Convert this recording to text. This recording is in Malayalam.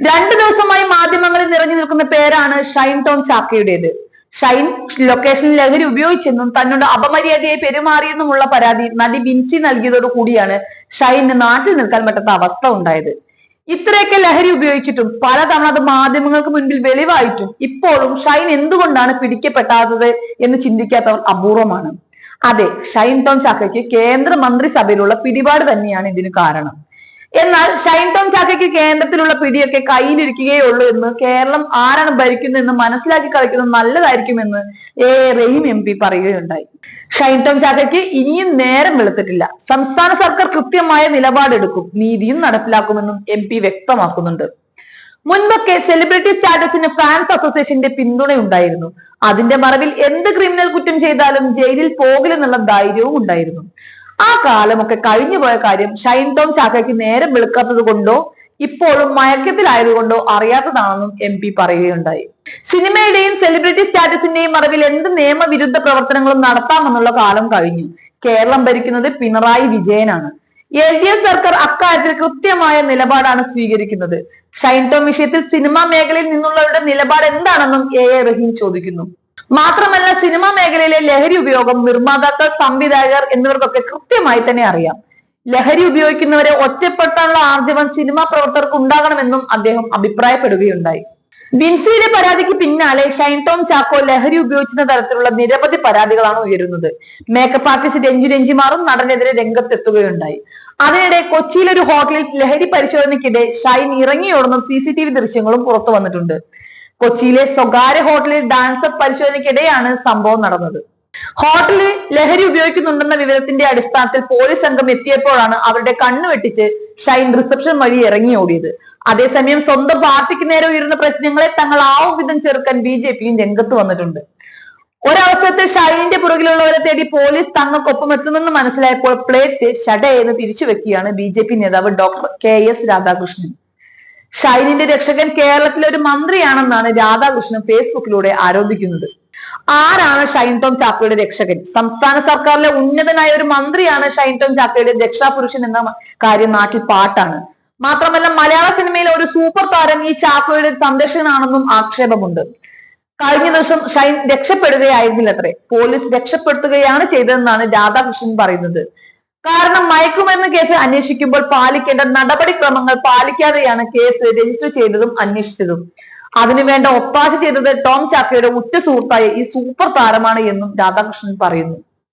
രണ്ടു ദിവസമായി മാധ്യമങ്ങളിൽ നിറഞ്ഞു നിൽക്കുന്ന പേരാണ് ഷൈൻ ടോം ചാക്കയുടേത് ഷൈൻ ലൊക്കേഷൻ ലഹരി ഉപയോഗിച്ചെന്നും തന്നോട് അപമര്യാദയായി പെരുമാറിയെന്നുമുള്ള പരാതി നടി ബിൻസി നൽകിയതോടു കൂടിയാണ് ഷൈന് നാട്ടിൽ നിൽക്കാൻ പറ്റാത്ത അവസ്ഥ ഉണ്ടായത്. ഇത്രയൊക്കെ ലഹരി ഉപയോഗിച്ചിട്ടും പലതവണ അത് മാധ്യമങ്ങൾക്ക് മുൻപിൽ വെളിവായിട്ടും ഇപ്പോഴും ഷൈൻ എന്തുകൊണ്ടാണ് പിടിക്കപ്പെടാത്തത് എന്ന് ചിന്തിക്കാത്തവർ അപൂർവമാണ്. അതെ ഷൈൻ ടോം ചാക്കയ്ക്ക് കേന്ദ്ര മന്ത്രിസഭയിലുള്ള പിടിപാട് തന്നെയാണ് ഇതിന് കാരണം. എന്നാൽ ഷൈൻ ടോം ചാക്കയ്ക്ക് കേന്ദ്രത്തിലുള്ള പിടിയൊക്കെ കയ്യിലിരിക്കുകയേ ഉള്ളൂ എന്ന് കേരളം ആരാണ് ഭരിക്കുന്നതെന്ന് മനസ്സിലാക്കി കളിക്കുന്നത് നല്ലതായിരിക്കുമെന്ന് എ റഹീം എം പി പറയുകയുണ്ടായി. ഷൈൻ ടോം ചാക്കയ്ക്ക് ഇനിയും നേരം വെളുത്തിട്ടില്ല. സംസ്ഥാന സർക്കാർ കൃത്യമായ നിലപാടെടുക്കും നീതിയും നടപ്പിലാക്കുമെന്നും എം പി വ്യക്തമാക്കുന്നുണ്ട്. മുൻപൊക്കെ സെലിബ്രിറ്റി സ്റ്റാറ്റസിന് ഫാൻസ് അസോസിയേഷന്റെ പിന്തുണയുണ്ടായിരുന്നു. അതിന്റെ മറവിൽ എന്ത് ക്രിമിനൽ കുറ്റം ചെയ്താലും ജയിലിൽ പോകില്ലെന്നുള്ള ധൈര്യവും ഉണ്ടായിരുന്നു. ആ കാലമൊക്കെ കഴിഞ്ഞു പോയ കാര്യം ഷൈൻ ടോം ചാക്കയ്ക്ക് നേരം വെളുക്കാത്തത് കൊണ്ടോ ഇപ്പോഴും മയക്കത്തിലായതുകൊണ്ടോ അറിയാത്തതാണെന്നും എം പി പറയുകയുണ്ടായി. സിനിമയുടെയും സെലിബ്രിറ്റി സ്റ്റാറ്റസിന്റെയും മറവിൽ എന്ത് നിയമവിരുദ്ധ പ്രവർത്തനങ്ങളും നടത്താമെന്നുള്ള കാലം കഴിഞ്ഞു. കേരളം ഭരിക്കുന്നത് പിണറായി വിജയനാണ്. എൽ ഡി എഫ് സർക്കാർ അക്കാര്യത്തിൽ കൃത്യമായ നിലപാടാണ് സ്വീകരിക്കുന്നത്. ഷൈൻ ടോം വിഷയത്തിൽ സിനിമാ മേഖലയിൽ നിന്നുള്ളവരുടെ നിലപാട് എന്താണെന്നും എ എ റഹീം ചോദിക്കുന്നു. മാത്രമല്ല സിനിമാ മേഖലയിലെ ലഹരി ഉപയോഗം നിർമ്മാതാക്കൾ സംവിധായകർ എന്നിവർക്കൊക്കെ കൃത്യമായി തന്നെ അറിയാം. ലഹരി ഉപയോഗിക്കുന്നവരെ ഒറ്റപ്പെട്ടാനുള്ള ആർജവം സിനിമാ പ്രവർത്തകർക്ക് ഉണ്ടാകണമെന്നും അദ്ദേഹം അഭിപ്രായപ്പെടുകയുണ്ടായി. ബിൻസിയുടെ പരാതിക്ക് പിന്നാലെ ഷൈൻ ടോം ചാക്കോ ലഹരി ഉപയോഗിക്കുന്ന തരത്തിലുള്ള നിരവധി പരാതികളാണ് ഉയരുന്നത്. മേക്കപ്പ് ആർട്ടിസ്റ്റ് രഞ്ജു രഞ്ജിമാറും നടനെതിരെ രംഗത്തെത്തുകയുണ്ടായി. അതിനിടെ കൊച്ചിയിലെ ഒരു ഹോട്ടലിൽ ലഹരി പരിശോധനയ്ക്കിടെ ഷൈൻ ഇറങ്ങിയോടുന്ന സി സി ടി വി ദൃശ്യങ്ങളും പുറത്തു വന്നിട്ടുണ്ട്. കൊച്ചിയിലെ സ്വകാര്യ ഹോട്ടലിൽ ഡാൻസ് പരിശോധനയ്ക്കിടെയാണ് സംഭവം നടന്നത്. ഹോട്ടലിൽ ലഹരി ഉപയോഗിക്കുന്നുണ്ടെന്ന വിവരത്തിന്റെ അടിസ്ഥാനത്തിൽ പോലീസ് സംഘം എത്തിയപ്പോഴാണ് അവരുടെ കണ്ണു വെട്ടിച്ച് ഷൈൻ റിസപ്ഷൻ വഴി ഇറങ്ങി ഓടിയത്. അതേസമയം സ്വന്തം പാർട്ടിക്ക് നേരെ ഉയരുന്ന പ്രശ്നങ്ങളെ തങ്ങൾ ആവും വിധം ചെറുക്കാൻ ബി ജെ പിയും രംഗത്ത് വന്നിട്ടുണ്ട്. ഒരവസരത്തിൽ ഷൈനിന്റെ പുറകിലുള്ളവരെ തേടി പോലീസ് തങ്ങൾക്കൊപ്പം എത്തുമെന്ന് മനസ്സിലായപ്പോൾ പ്ലേറ്റ് ഷടയെന്ന് തിരിച്ചു വെക്കുകയാണ് ബി ജെ പി നേതാവ് ഡോക്ടർ കെ എസ് രാധാകൃഷ്ണൻ. ഷൈനിന്റെ രക്ഷകൻ കേരളത്തിലെ ഒരു മന്ത്രിയാണെന്നാണ് രാധാകൃഷ്ണൻ ഫേസ്ബുക്കിലൂടെ ആരോപിക്കുന്നത്. ആരാണ് ഷൈൻ ടോം ചാക്കോയുടെ രക്ഷകൻ? സംസ്ഥാന സർക്കാരിലെ ഉന്നതനായ ഒരു മന്ത്രിയാണ് ഷൈൻ ടോം ചാക്കോയുടെ രക്ഷാപുരുഷൻ എന്ന കാര്യം നാട്ടിൽ പാട്ടാണ്. മാത്രമല്ല മലയാള സിനിമയിലെ ഒരു സൂപ്പർ താരം ഈ ചാക്കോയുടെ സംരക്ഷകനാണെന്നും ആക്ഷേപമുണ്ട്. കഴിഞ്ഞ ദിവസം ഷൈൻ രക്ഷപ്പെടുകയായിരുന്നില്ലത്രേ. പോലീസ് രക്ഷപ്പെടുത്തുകയാണ് ചെയ്തതെന്നാണ് രാധാകൃഷ്ണൻ പറയുന്നത്. കാരണം മയക്കുമരുന്ന് കേസ് അന്വേഷിക്കുമ്പോൾ പാലിക്കേണ്ട നടപടിക്രമങ്ങൾ പാലിക്കാതെയാണ് കേസ് രജിസ്റ്റർ ചെയ്തതും അന്വേഷിച്ചതും. അതിനുവേണ്ട ഒത്താശ ചെയ്തത് ടോം ചാക്കയുടെ ഉറ്റ സുഹൃത്തായ ഈ സൂപ്പർ താരമാണ് എന്നും രാധാകൃഷ്ണൻ പറയുന്നു.